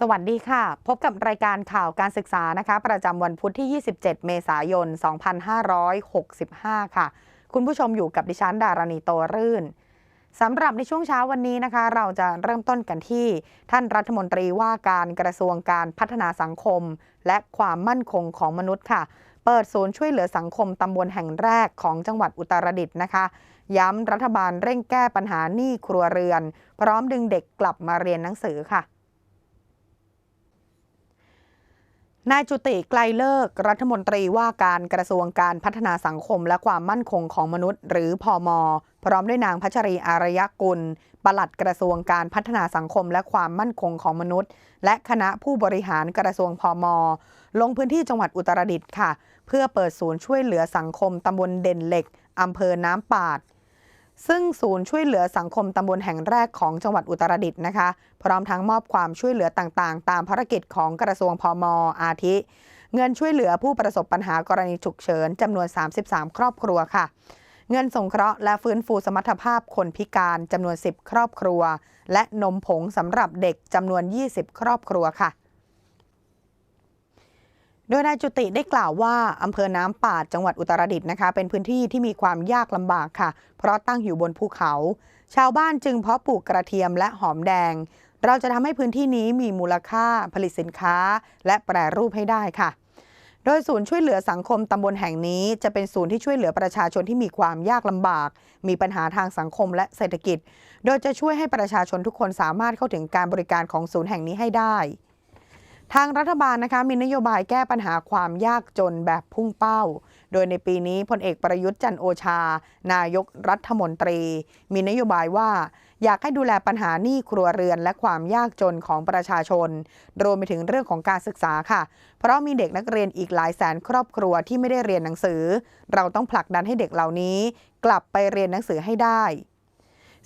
สวัสดีค่ะ พบกับรายการข่าวการศึกษานะคะ ประจำวันพุธที่ 27 เมษายน 2565 ค่ะ คุณผู้ชมอยู่กับดิฉันดารณีโตรื่นสำหรับในช่วงเช้าวันนี้นะคะ เราจะเริ่มต้นกันที่ ท่านรัฐมนตรีว่าการกระทรวงการพัฒนาสังคม และความมั่นคงของมนุษย์ค่ะ เปิดศูนย์ช่วยเหลือสังคมตำบลแห่งแรกของจังหวัดอุตรดิตถ์นะคะ ย้ำรัฐบาลเร่งแก้ปัญหาหนี้ครัวเรือน พร้อมดึงเด็กกลับมาเรียนหนังสือค่ะ นายจุติไกลเลิกรัฐมนตรีว่าการกระทรวงการพัฒนาสังคมและความมั่นคงของมนุษย์ หรือพอมพร้อมด้วยนางพัชรีอารยกุล ปลัดกระทรวงการพัฒนาสังคมและความมั่นคงของมนุษย์ และคณะผู้บริหารกระทรวงพอมลงพื้นที่จังหวัดอุตรดิตถ์ค่ะ เพื่อเปิดศูนย์ช่วยเหลือสังคมตำบลเด่นเหล็กอำเภอน้ำปาด ซึ่งศูนย์ช่วยเหลือสังคมตำบลแห่งแรกของจังหวัดอุตรดิตถ์นะคะ พร้อมทั้งมอบความช่วยเหลือต่างๆ ตามภารกิจของกระทรวงพมอาทิ เงินช่วยเหลือผู้ประสบปัญหากรณีฉุกเฉินจำนวน 33 ครอบครัวค่ะ เงินสงเคราะห์และฟื้นฟูสมรรถภาพคนพิการจำนวน 10 ครอบครัว และนมผงสำหรับเด็กจำนวน 20 ครอบครัวค่ะ โดยนายจุติได้กล่าวว่าอำเภอน้ำปาดจังหวัดอุตรดิตถ์นะคะ เป็นพื้นที่ที่มีความยากลำบากค่ะ เพราะตั้งอยู่บนภูเขา ชาวบ้านจึงเพาะปลูกกระเทียมและหอมแดง เราจะทำให้พื้นที่นี้มีมูลค่าผลิตสินค้า และแปรรูปให้ได้ค่ะ โดยศูนย์ช่วยเหลือสังคมตำบลแห่งนี้ จะเป็นศูนย์ที่ช่วยเหลือประชาชนที่มีความยากลำบาก มีปัญหาทางสังคมและเศรษฐกิจ โดยจะช่วยให้ประชาชนทุกคนสามารถเข้าถึงการบริการของศูนย์แห่งนี้ให้ได้ ทางรัฐบาลนะคะมีนโยบายแก้ปัญหาความยากจนแบบพุ่งเป้า โดยในปีนี้พลเอกประยุทธ์จันโอชา นายกรัฐมนตรี มีนโยบายว่า อยากให้ดูแลปัญหาหนี้ครัวเรือนและความยากจนของประชาชน รวมไปถึงเรื่องของการศึกษาค่ะ เพราะมีเด็กนักเรียนอีกหลายแสนครอบครัวที่ไม่ได้เรียนหนังสือ เราต้องผลักดันให้เด็กเหล่านี้ กลับไปเรียนหนังสือให้ได้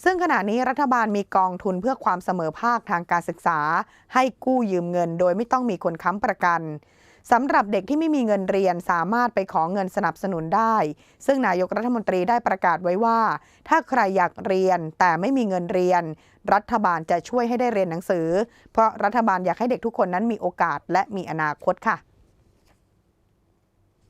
ซึ่งขณะนี้รัฐบาลมีกองทุนเพื่อความเสมอภาคทางการศึกษา ให้กู้ยืมเงิน โดยไม่ต้องมีคนค้ำประกันสำหรับเด็กที่ไม่มีเงินเรียนสามารถไปขอเงินสนับสนุนได้ ซึ่งนายกรัฐมนตรีได้ประกาศไว้ว่า ถ้าใครอยากเรียนแต่ไม่มีเงินเรียน รัฐบาลจะช่วยให้ได้เรียนหนังสือ เพราะรัฐบาลอยากให้เด็กทุกคนนั้นมีโอกาสและมีอนาคตค่ะ